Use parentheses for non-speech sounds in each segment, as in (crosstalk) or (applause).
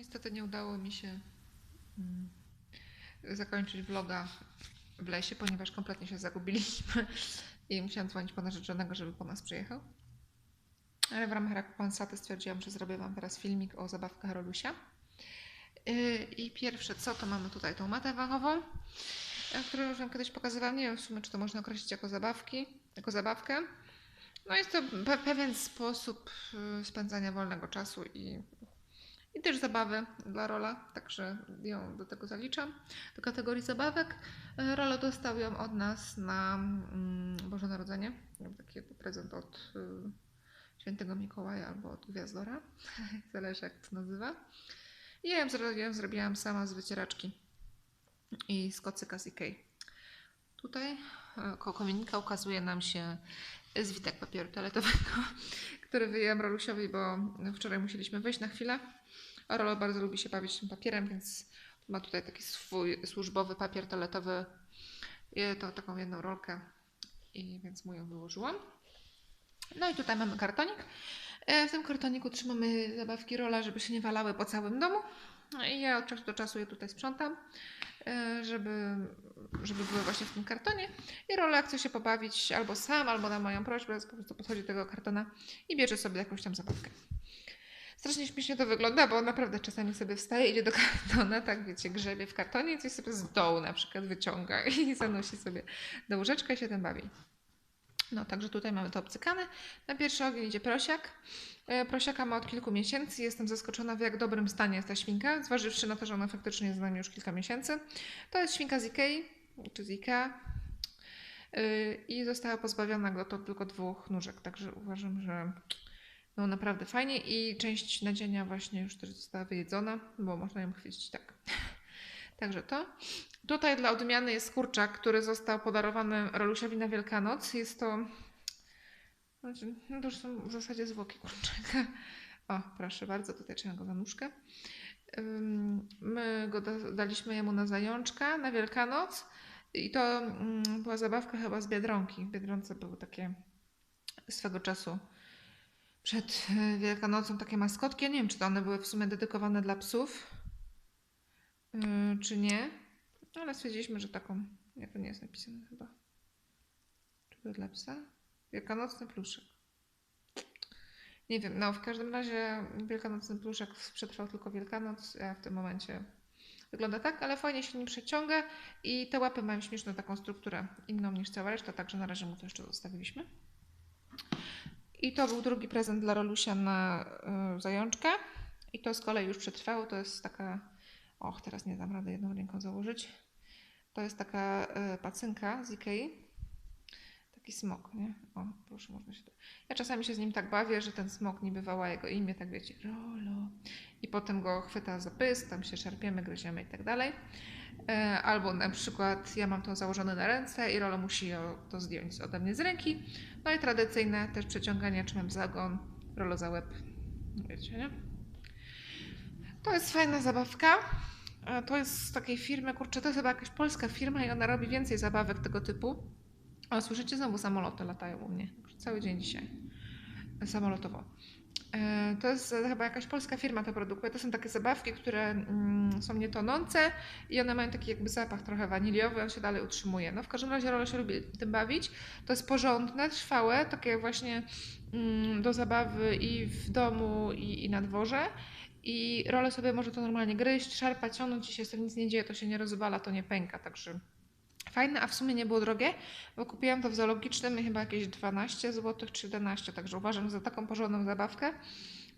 niestety nie udało mi się mm, zakończyć vloga w lesie, ponieważ kompletnie się zagubiliśmy i musiałam dzwonić po narzeczonego, żeby po nas przyjechał. Ale w ramach rekompensaty stwierdziłam, że zrobię Wam teraz filmik o zabawkach Rolusia. Yy, I pierwsze co, to mamy tutaj tą matę wachową, e, którą już Wam kiedyś pokazywałam. Nie wiem w sumie, czy to można określić jako zabawki, jako zabawkę. No jest to pe- pewien sposób y, spędzania wolnego czasu i, i też zabawy dla Rola, także ją do tego zaliczam, do kategorii zabawek. Y, Rolo dostał ją od nas na mm, Boże Narodzenie, taki prezent od y, Świętego Mikołaja albo od Gwiazdora, (laughs) zależy jak to nazywa. I ja ją zrobiłam, zrobiłam sama z wycieraczki i z kocyka z Ikei. Tutaj e, koło kominika ukazuje nam się zwitek papieru toaletowego, (laughs) który wyjęłam Rolusiowi, bo wczoraj musieliśmy wyjść na chwilę. Rolo bardzo lubi się bawić tym papierem, więc ma tutaj taki swój służbowy papier toaletowy. To taką jedną rolkę i więc mu ją wyłożyłam. No i tutaj mamy kartonik. E, W tym kartoniku trzymamy zabawki Rola, żeby się nie walały po całym domu. No i ja od czasu do czasu je tutaj sprzątam, e, żeby, żeby były właśnie w tym kartonie. I Rola chce się pobawić albo sam, albo na moją prośbę, po prostu podchodzi do tego kartona i bierze sobie jakąś tam zabawkę. Strasznie śmiesznie to wygląda, bo naprawdę czasami sobie wstaje, idzie do kartona, tak wiecie, grzebie w kartonie i coś sobie z dołu na przykład wyciąga (laughs) i zanosi sobie do łóżeczka i się tym bawi. No, także tutaj mamy to obcykane. Na pierwszy ogień idzie prosiak. E, Prosiaka ma od kilku miesięcy. Jestem zaskoczona, w jak dobrym stanie jest ta świnka, zważywszy na to, że ona faktycznie jest z nami już kilka miesięcy. To jest świnka z Ikei, czy z Ikea. Yy, I została pozbawiona go to tylko dwóch nóżek, także uważam, że no naprawdę fajnie i część nadzienia właśnie już też została wyjedzona, bo można ją chwycić tak. (laughs) Także to. Tutaj dla odmiany jest kurczak, który został podarowany Rolusiowi na Wielkanoc. Jest to. Znaczy, no to już są w zasadzie zwłoki kurczaka. O, proszę bardzo, tutaj trzymam go za nóżkę. My go da- daliśmy jemu na zajączka na Wielkanoc. I to mm, była zabawka chyba z Biedronki. W Biedronce były takie swego czasu przed e, Wielkanocą takie maskotki. Ja nie wiem, czy to one były w sumie dedykowane dla psów, yy, czy nie. Ale stwierdziliśmy, że taką. Nie, to nie jest napisane chyba. Czy to dla psa? Wielkanocny pluszek. Nie wiem, no w każdym razie wielkanocny pluszek przetrwał tylko Wielkanoc, w tym momencie wygląda tak, ale fajnie się nim przeciąga i te łapy mają śmieszną taką strukturę, inną niż cała reszta, także na razie mu to jeszcze zostawiliśmy. I to był drugi prezent dla Rolusia na y, zajączka. I to z kolei już przetrwało. To jest taka. Och, teraz nie dam rady jedną ręką założyć. To jest taka y, pacynka z Ikei. Taki smok, nie? O, proszę, można się. Ja czasami się z nim tak bawię, że ten smok nie bywała jego imię, tak wiecie, Rolo. I potem go chwyta za pysk, tam się szarpiemy, gryziemy i tak dalej. E, Albo na przykład ja mam to założone na ręce i Rolo musi to zdjąć ode mnie z ręki. No i tradycyjne też przeciąganie, trzymam za ogon, Rolo za łeb. Wiecie, nie? To jest fajna zabawka. E, To jest z takiej firmy, kurczę, to jest chyba jakaś polska firma i ona robi więcej zabawek tego typu. O, słyszycie, znowu samoloty latają u mnie. Cały dzień dzisiaj. Samolotowo. E, To jest e, chyba jakaś polska firma to produkuje. To są takie zabawki, które mm, są nietonące i one mają taki jakby zapach trochę waniliowy, on się dalej utrzymuje. No w każdym razie Rolo się lubi tym bawić. To jest porządne, trwałe, takie właśnie mm, do zabawy i w domu, i, i na dworze. I Rolo sobie może to normalnie gryźć, szarpać, ciągnąć i się z tym nic nie dzieje, to się nie rozwala, to nie pęka, także fajne, a w sumie nie było drogie, bo kupiłam to w zoologicznym i chyba jakieś 12 zł czy 11, także uważam, za taką porządną zabawkę,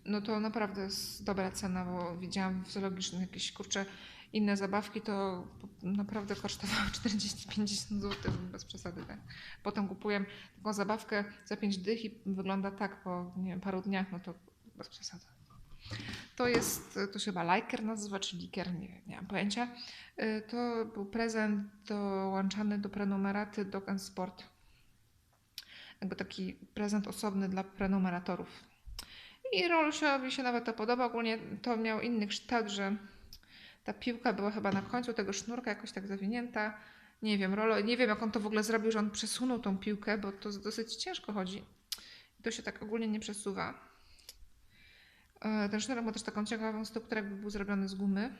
no to naprawdę jest dobra cena, bo widziałam w zoologicznym jakieś kurcze inne zabawki, to naprawdę kosztowały 40-50 zł, bez przesady, tak. Potem kupuję taką zabawkę za 5 dych i wygląda tak po wiem, paru dniach, no to bez przesady. To jest, to się chyba Liker nazywa, czy Liker, nie, nie mam pojęcia. Y, To był prezent dołączany do prenumeraty Dog Sport. Jakby taki prezent osobny dla prenumeratorów. I Rolusiowi się nawet to podoba. Ogólnie to miał inny kształt, że ta piłka była chyba na końcu tego sznurka jakoś tak zawinięta. Nie wiem, Rolo, nie wiem jak on to w ogóle zrobił, że on przesunął tą piłkę, bo to dosyć ciężko chodzi. To się tak ogólnie nie przesuwa. E, Ten sznurek ma też taką ciekawą strukturę, jakby był zrobiony z gumy.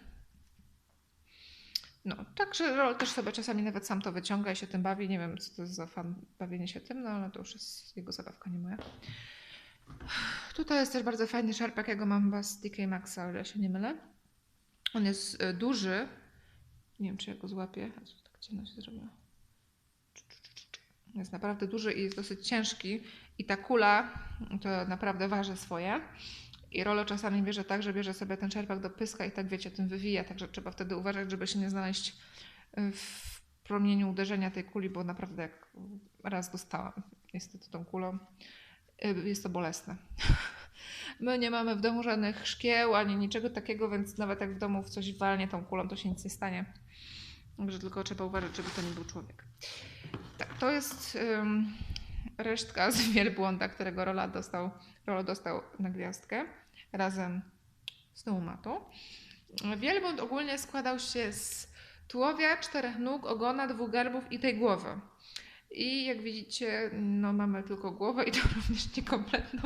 No, także Rol też sobie czasami nawet sam to wyciąga i się tym bawi. Nie wiem, co to jest za fan bawienie się tym, no ale to już jest jego zabawka, nie moja. Tutaj jest też bardzo fajny szarpak, ja mam chyba z DK Maxa, o ile się nie mylę. On jest e, duży. Nie wiem, czy ja go złapię. Tak ciemno się zrobiło? Jest naprawdę duży i jest dosyć ciężki. I ta kula to naprawdę waży swoje. I Rolo czasami bierze tak, że bierze sobie ten czerpak do pyska i tak wiecie, tym wywija, także trzeba wtedy uważać, żeby się nie znaleźć y, w promieniu uderzenia tej kuli, bo naprawdę jak raz dostałam niestety tą kulą, y, jest to bolesne. (laughs) My nie mamy w domu żadnych szkieł ani niczego takiego, więc nawet jak w domu w coś walnie tą kulą, to się nic nie stanie. Także tylko trzeba uważać, żeby to nie był człowiek. Tak, to jest ym, resztka z (laughs) wielbłąda, którego Rola dostał, Rolo dostał na gwiazdkę razem z matą. Wielbłąd ogólnie składał się z tułowia, czterech nóg, ogona, dwóch garbów i tej głowy. I jak widzicie, no mamy tylko głowę i to (laughs) również niekompletną.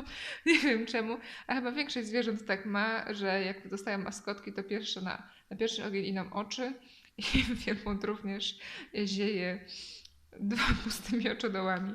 Nie wiem czemu, a chyba większość zwierząt tak ma, że jak dostają maskotki, to pierwsze na, na pierwszy ogień idą oczy i (laughs) wielbłąd również zieje dwa pustymi oczodołami.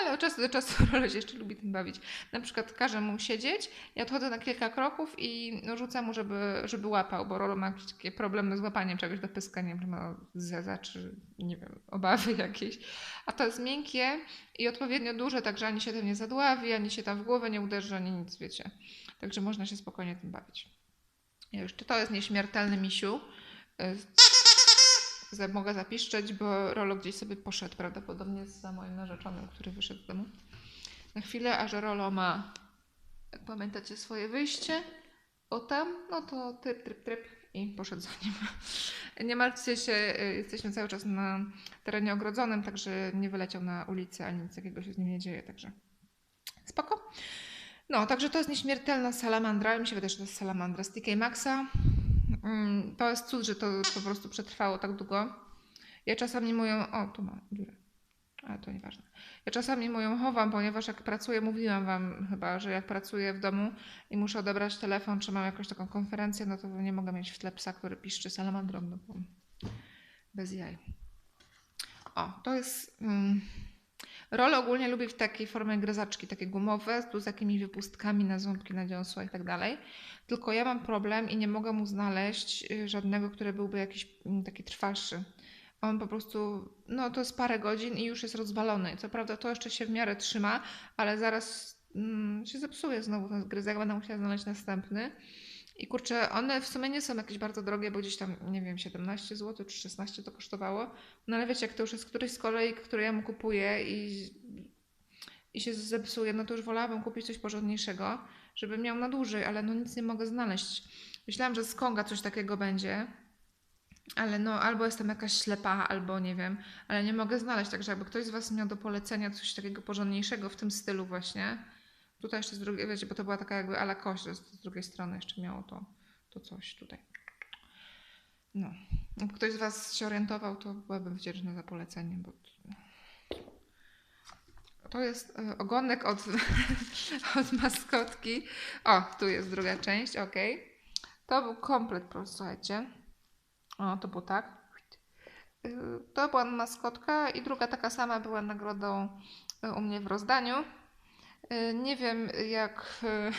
Ale od czasu do czasu (laughs) Rolo się jeszcze lubi tym bawić. Na przykład każę mu siedzieć, ja odchodzę na kilka kroków i no, rzucam mu, żeby, żeby łapał, bo Rolo ma takie problemy z łapaniem czegoś do pyska, nie wiem, czy ma zeza, czy nie wiem, obawy (laughs) jakieś. A to jest miękkie i odpowiednio duże, także ani się tym nie zadławi, ani się tam w głowę nie uderzy, ani nic, wiecie. Także można się spokojnie tym bawić. Czy to jest nieśmiertelny misiu? Mogę zapiszczeć, bo Rolo gdzieś sobie poszedł prawdopodobnie za moim narzeczonym, który wyszedł z domu. Na chwilę, a że Rolo ma, jak pamiętacie, swoje wyjście, o tam, no to tryp, tryp, tryp i poszedł za nim. (laughs) Nie martwcie się, y, jesteśmy cały czas na terenie ogrodzonym, także nie wyleciał na ulicę, ani nic takiego się z nim nie dzieje, także spoko. No, także to jest nieśmiertelna salamandra. Mi się wydaje, że to jest salamandra z TK Maxa. Mm, To jest cud, że to po prostu przetrwało tak długo. Ja czasami moją. O, tu mam dziurę. Ale to nieważne. Ja czasami moją chowam, ponieważ jak pracuję, mówiłam Wam chyba, że jak pracuję w domu i muszę odebrać telefon, czy mam jakąś taką konferencję, no to nie mogę mieć w tle psa, który piszczy salamandrą, no bo bez jaj. O, to jest. Mm, Rolo ogólnie lubi w takiej formie gryzaczki, takie gumowe, tu z jakimiś wypustkami na ząbki, na dziąsła i tak dalej. Tylko ja mam problem i nie mogę mu znaleźć y, żadnego, który byłby jakiś mm, taki trwalszy. On po prostu, no to jest parę godzin i już jest rozwalony. Co prawda to jeszcze się w miarę trzyma, ale zaraz mm, się zepsuje znowu ten zgryzek, będę musiała znaleźć następny. I kurczę, one w sumie nie są jakieś bardzo drogie, bo gdzieś tam, nie wiem, 17 zł czy 16 to kosztowało. No ale wiecie, jak to już jest któryś z kolei, który ja mu kupuję i, i się zepsuje, no to już wolałabym kupić coś porządniejszego, żeby miał na dłużej, ale no nic nie mogę znaleźć. Myślałam, że z Konga coś takiego będzie, ale no albo jestem jakaś ślepa, albo nie wiem, ale nie mogę znaleźć, także jakby ktoś z Was miał do polecenia coś takiego porządniejszego w tym stylu właśnie, tutaj jeszcze z drugiej, wiecie, bo to była taka jakby ala kość, z drugiej strony jeszcze miało to, to coś tutaj. No, jakby ktoś z Was się orientował, to byłabym wdzięczna za polecenie, bo to jest e, ogonek od, (laughs) od maskotki. O, tu jest druga część, ok. To był komplet, słuchajcie. O, to było tak. Y, To była maskotka i druga taka sama była nagrodą y, u mnie w rozdaniu. Y, Nie wiem, jak y,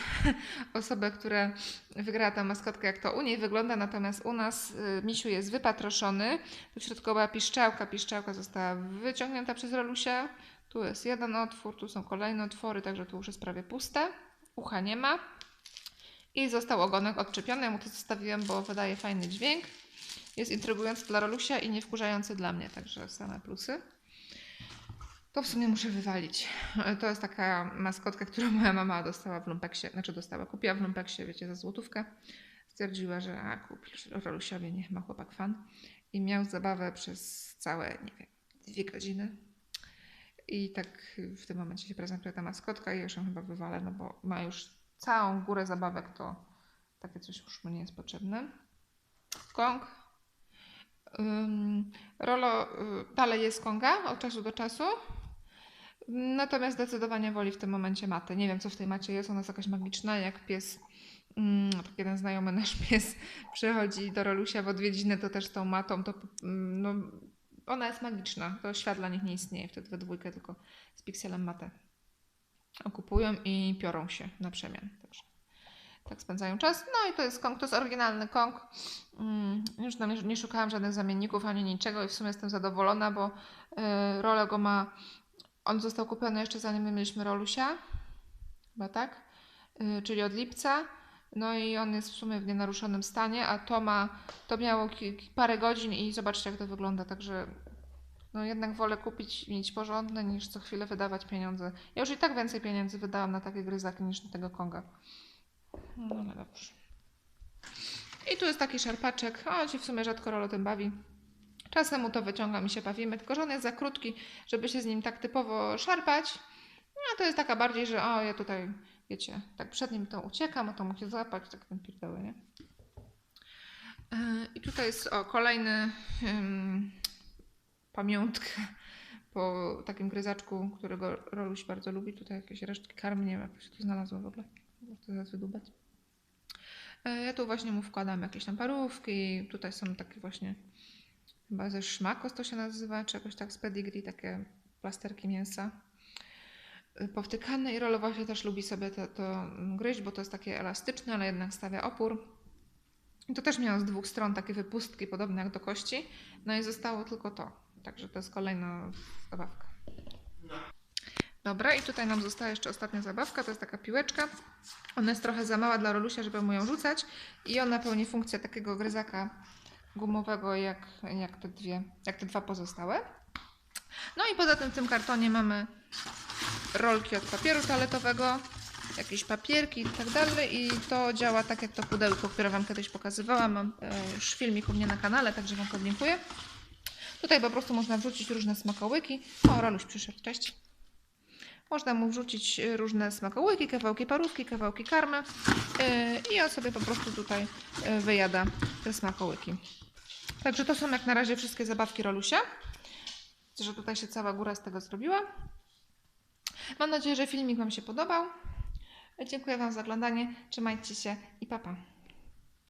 (laughs) osoba, która wygrała tę maskotkę, jak to u niej wygląda, natomiast u nas y, misiu jest wypatroszony. Tu w środku była piszczałka, piszczałka została wyciągnięta przez Rolusia. Tu jest jeden otwór, tu są kolejne otwory, także tu już jest prawie puste. Ucha nie ma. I został ogonek odczepiony. Ja mu to zostawiłam, bo wydaje fajny dźwięk. Jest intrygujący dla Rolusia i niewkurzający dla mnie, także same plusy. To w sumie muszę wywalić. To jest taka maskotka, którą moja mama dostała w lumpeksie, znaczy dostała, kupiła w lumpeksie, wiecie, za złotówkę. Stwierdziła, że a, kupisz Rolusiowi, niech ma chłopak fan. I miał zabawę przez całe, nie wiem, dwie godziny. I tak w tym momencie się prezentuje ta maskotka i już ją chyba wywalę, no bo ma już całą górę zabawek, to takie coś już mu nie jest potrzebne. Kong. Rolo y, dalej jest Konga od czasu do czasu. Natomiast zdecydowanie woli w tym momencie matę. Nie wiem, co w tej macie jest. Ona jest jakaś magiczna, jak pies. Mm, tak jeden znajomy nasz (laughs) pies przychodzi do Rolusia w odwiedziny, to też z tą matą, to mm, no, ona jest magiczna. To świat dla nich nie istnieje wtedy we dwójkę, tylko z pikselem matę okupują i piorą się na przemian. Także tak spędzają czas. No i to jest Kong, to jest oryginalny Kong. Mm, już nie, szukałam żadnych zamienników ani niczego i w sumie jestem zadowolona, bo y, Rolo go ma, on został kupiony jeszcze zanim my mieliśmy Rolusia, chyba tak, y, czyli od lipca. No i on jest w sumie w nienaruszonym stanie, a to ma, to miało parę godzin i zobaczcie jak to wygląda, także no jednak wolę kupić, mieć porządne niż co chwilę wydawać pieniądze. Ja już i tak więcej pieniędzy wydałam na takie gryzaki niż na tego Konga. No ale dobrze. I tu jest taki szarpaczek. On się w sumie rzadko rolo tym bawi. Czasem mu to wyciągam i się bawimy, tylko że on jest za krótki, żeby się z nim tak typowo szarpać. No to jest taka bardziej, że o, ja tutaj, wiecie, tak przed nim to uciekam, a to musi złapać, tak ten pierdoły, nie? Yy, I tutaj jest o, kolejny ym, pamiątka po takim gryzaczku, którego Roluś bardzo lubi. Tutaj jakieś resztki karmy, nie wiem jak się tu znalazło w ogóle. Muszę to zaraz wydubać. E, Ja tu właśnie mu wkładam jakieś tam parówki. Tutaj są takie właśnie chyba ze szmakos to się nazywa, czy jakoś tak z pedigree, takie plasterki mięsa. E, Powtykane i Rolo właśnie też lubi sobie to, to gryźć, bo to jest takie elastyczne, ale jednak stawia opór. To też miało z dwóch stron takie wypustki podobne jak do kości. No i zostało tylko to. Także to jest kolejna zabawka. Dobra, i tutaj nam została jeszcze ostatnia zabawka, to jest taka piłeczka. Ona jest trochę za mała dla Rolusia, żeby mu ją rzucać i ona pełni funkcję takiego gryzaka gumowego jak, jak, te, dwie, jak te dwa pozostałe. No i poza tym w tym kartonie mamy rolki od papieru toaletowego, jakieś papierki i tak dalej i to działa tak jak to pudełko, które Wam kiedyś pokazywałam. Mam e, już filmik u mnie na kanale, także Wam podlinkuję. Tutaj po prostu można wrzucić różne smakołyki. O, Roluś przyszedł, cześć. Można mu wrzucić y, różne smakołyki, kawałki parówki, kawałki karmy yy, i on sobie po prostu tutaj yy, wyjada te smakołyki. Także to są jak na razie wszystkie zabawki Rolusia. Widzę, że tutaj się cała góra z tego zrobiła. Mam nadzieję, że filmik Wam się podobał. Dziękuję Wam za oglądanie. Trzymajcie się i pa pa.